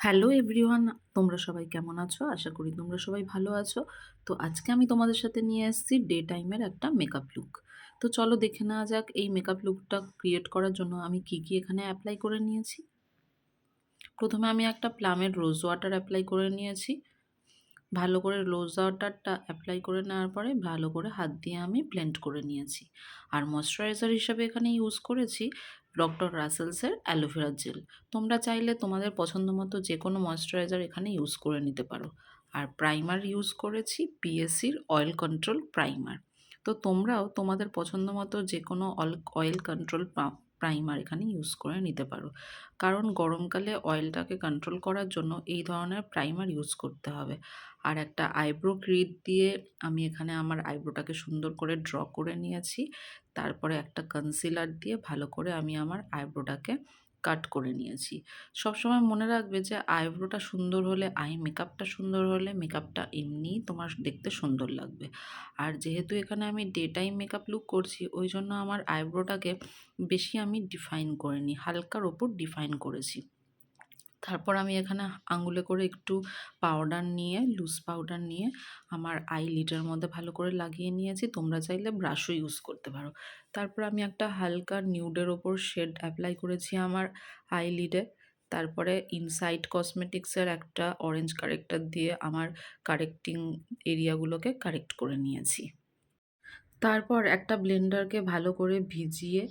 Hello everyone, তোমরা সবাই কেমন আছো? আশা করি তোমরা সবাই ভালো আছো। তো আজকে আমি তোমাদের সাথে নিয়ে এসেছি ডে টাইমের একটা মেকআপ লুক তো চলো দেখে নেওয়া যাক এই মেকআপ লুকটা ক্রিয়েট করার জন্য আমি কি কি এখানে অ্যাপ্লাই করে নিয়েছি। প্রথমে আমি একটা প্লামের রোজ ওয়াটার অ্যাপ্লাই করে নিয়েছি। ভালো করে রোজ ওয়াটারটা অ্যাপ্লাই করে নেওয়ার পরে ভালো করে হাত দিয়ে আমি ব্লেন্ড করে নিয়েছি। আর ময়শ্চারাইজার হিসাবে এখানে ইউজ করেছি। ডক্টর রাসেলসের অ্যালোভেরা জেল। তোমরা চাইলে তোমাদের পছন্দ মতো যে কোনো ময়েশ্চারাইজার এখানে ইউজ করে নিতে পারো। আর প্রাইমার ইউজ করেছি পিএসসির অয়েল কন্ট্রোল প্রাইমার। তো তোমরাও তোমাদের পছন্দ মতো যে কোনো অয়েল কন্ট্রোল প্রাইমার এখানে ইউজ করে নিতে পারো। কারণ গরমকালে অয়েলটাকে কন্ট্রোল করার জন্য এই ধরনের প্রাইমার ইউজ করতে হবে। আর একটা আইব্রো ক্রিট দিয়ে আমি এখানে আমার আইব্রোটাকে সুন্দর করে ড্র করে নিয়েছি। তারপরে একটা কনসিলার দিয়ে ভালো করে আমি আমার আইব্রোটাকে কাট করে নিয়েছি। সবসময় মনে রাখবে যে, আইব্রোটা সুন্দর হলে, আই মেকআপটা সুন্দর হলে, মেকআপটা এমনিই তোমার দেখতে সুন্দর লাগবে। আর যেহেতু এখানে আমি ডে টাইম মেকআপ লুক করছি, ওই জন্য আমার আইব্রোটাকে বেশি আমি ডিফাইন করিনি, হালকার ওপর ডিফাইন করেছি। তারপর আমি এখানে আঙুলে করে একটু পাউডার নিয়ে লুজ পাউডার নিয়ে আমার আই লিডের মধ্যে ভালো করে লাগিয়ে নিয়েছি। তোমরা চাইলে ব্রাশও ইউজ করতে পারো। তারপর আমি একটা হালকা নিউডের ওপর শেড অ্যাপ্লাই করেছি আমার আই লিডে তারপরে ইনসাইড কসমেটিক্সের একটা অরেঞ্জ কারেক্টার দিয়ে আমার কারেক্টিং এরিয়াগুলোকে কারেক্ট করে নিয়েছি। তারপর একটা ব্লেন্ডারকে ভালো করে ভিজিয়ে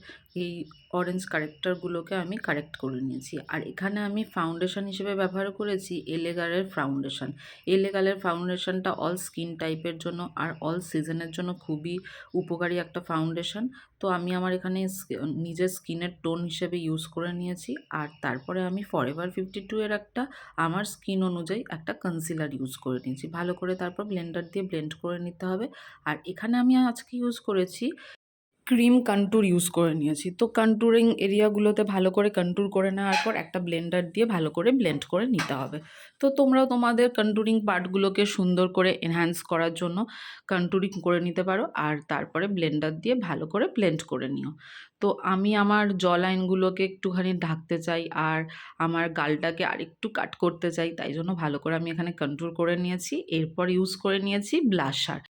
এই অরেঞ্জ কারেক্টারগুলোকে আমি কারেক্ট করে নিয়েছি। আর এখানে আমি ফাউন্ডেশন হিসেবে ব্যবহার করেছি এলেগারের ফাউন্ডেশন এলেগালের ফাউন্ডেশনটা অল স্কিন টাইপের জন্য আর অল সিজনের জন্য খুবই উপকারী একটা ফাউন্ডেশন তো আমি আমার এখানে নিজের স্কিনের টোন হিসেবে ইউজ করে নিয়েছি। আর তারপরে আমি ফরএভার ফিফটি টু এর একটা আমার স্কিন অনুযায়ী একটা কনসিলার ইউজ করে নিয়েছি। ভালো করে তারপর ব্লেন্ডার দিয়ে ব্লেন্ড করে নিতে হবে। আর এখানে আমি আজকে ইউজ করেছি ক্রিম কন্ট্যুর ইউজ করে নিয়েছি। তো কন্ট্যুরিং এরিয়াগুলোতে ভালো করে কন্ট্যুর করে নেওয়ার পর একটা ব্লেন্ডার দিয়ে ভালো করে ব্লেন্ড করে নিতে হবে। তো তোমরাও তোমাদের কন্ট্যুরিং পার্টগুলোকে সুন্দর করে এনহ্যান্স করার জন্য কন্ট্যুরিং করে নিতে পারো আর তারপরে ব্লেন্ডার দিয়ে ভালো করে ব্লেন্ড করে নিও। তো আমি আমার জ লাইনগুলোকে একটুখানি ঢাকতে চাই আর আমার গালটাকে আরেকটু কাট করতে চাই, তাই জন্য ভালো করে আমি এখানে কন্ট্রোল করে নিয়েছি। এরপর ইউজ করে নিয়েছি ব্লাশার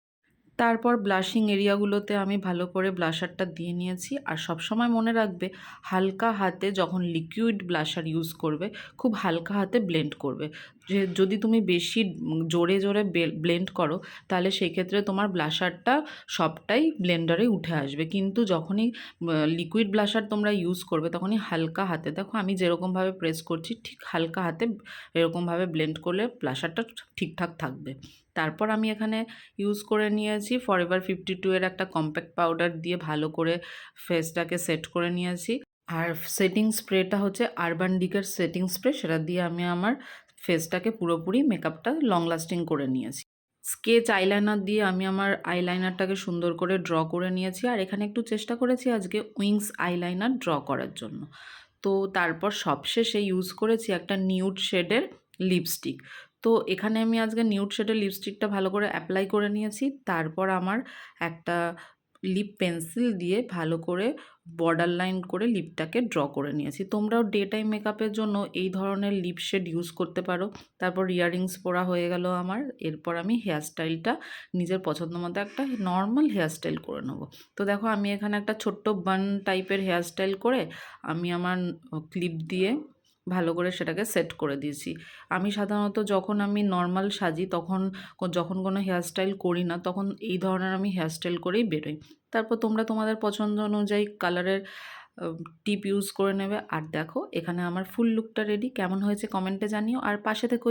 তারপর ব্লাশিং এরিয়াগুলোতে আমি ভালো করে ব্লাশারটা দিয়ে নিয়েছি। আর সবসময় মনে রাখবে, হালকা হাতে যখন লিকুইড ব্লাশার ইউজ করবে, খুব হালকা হাতে ব্লেন্ড করবে। যে যদি তুমি বেশি জোরে জোরে ব্লেন্ড করো, তাহলে সেই ক্ষেত্রে তোমার ব্লাশারটা সবটাই ব্লেন্ডারে উঠে আসবে। কিন্তু যখনই লিকুইড ব্লাশার তোমরা ইউজ করবে, তখনই হালকা হাতে, দেখো আমি যেরকমভাবে প্রেস করছি, ঠিক হালকা হাতে এরকমভাবে ব্লেন্ড করলে ব্লাশারটা ঠিকঠাক থাকবে। তারপর আমি এখানে ইউজ করে নিয়েছি ফরএভার ফিফটি টু এর একটা কম্প্যাক্ট পাউডার দিয়ে ভালো করে ফেসটাকে সেট করে নিয়েছি। আর সেটিং স্প্রেটা হচ্ছে আরবান ডিকের সেটিং স্প্রে সেটা দিয়ে আমি আমার ফেসটাকে পুরোপুরি মেকআপটা লং লাস্টিং করে নিয়েছি। স্কেচ আইলাইনার দিয়ে আমি আমার আইলাইনারটাকে সুন্দর করে ড্র করে নিয়েছি। আর এখানে একটু চেষ্টা করেছি আজকে উইংস আইলাইনার ড্র করার জন্য। তো তারপর সবশেষে ইউজ করেছি একটা নিউড শেডের লিপস্টিক তো এখানে আমি আজকে নিউড শেডের লিপস্টিকটা ভালো করে অ্যাপ্লাই করে নিয়েছি। তারপর আমার একটা লিপ পেন্সিল দিয়ে ভালো করে বর্ডার লাইন করে লিপটাকে ড্র করে নিয়েছি। তোমরাও ডে টাইম মেকআপের জন্য এই ধরনের লিপ শেড ইউজ করতে পারো। তারপর ইয়াররিংস পরা হয়ে গেল আমার। এরপর আমি হেয়ারস্টাইলটা নিজের পছন্দ মতো একটা নর্মাল হেয়ারস্টাইল করে নেব। তো দেখো আমি এখানে একটা ছোট্ট বান টাইপের হেয়ারস্টাইল করে আমি আমার ক্লিপ দিয়ে ভালো করে সেটাকে সেট করে দিয়েছি। আমি সাধারণত যখন আমি নর্মাল সাজি তখন যখন কোনো হেয়ারস্টাইল করি না, তখন এই ধরনের আমি হেয়ারস্টাইল করেই বেরোই। তারপর তোমরা তোমাদের পছন্দ অনুযায়ী কালারের টিপ ইউজ করে নেবে। আর দেখো, এখানে আমার ফুল লুকটা রেডি কেমন হয়েছে কমেন্টে জানিও। আর পাশে থেকে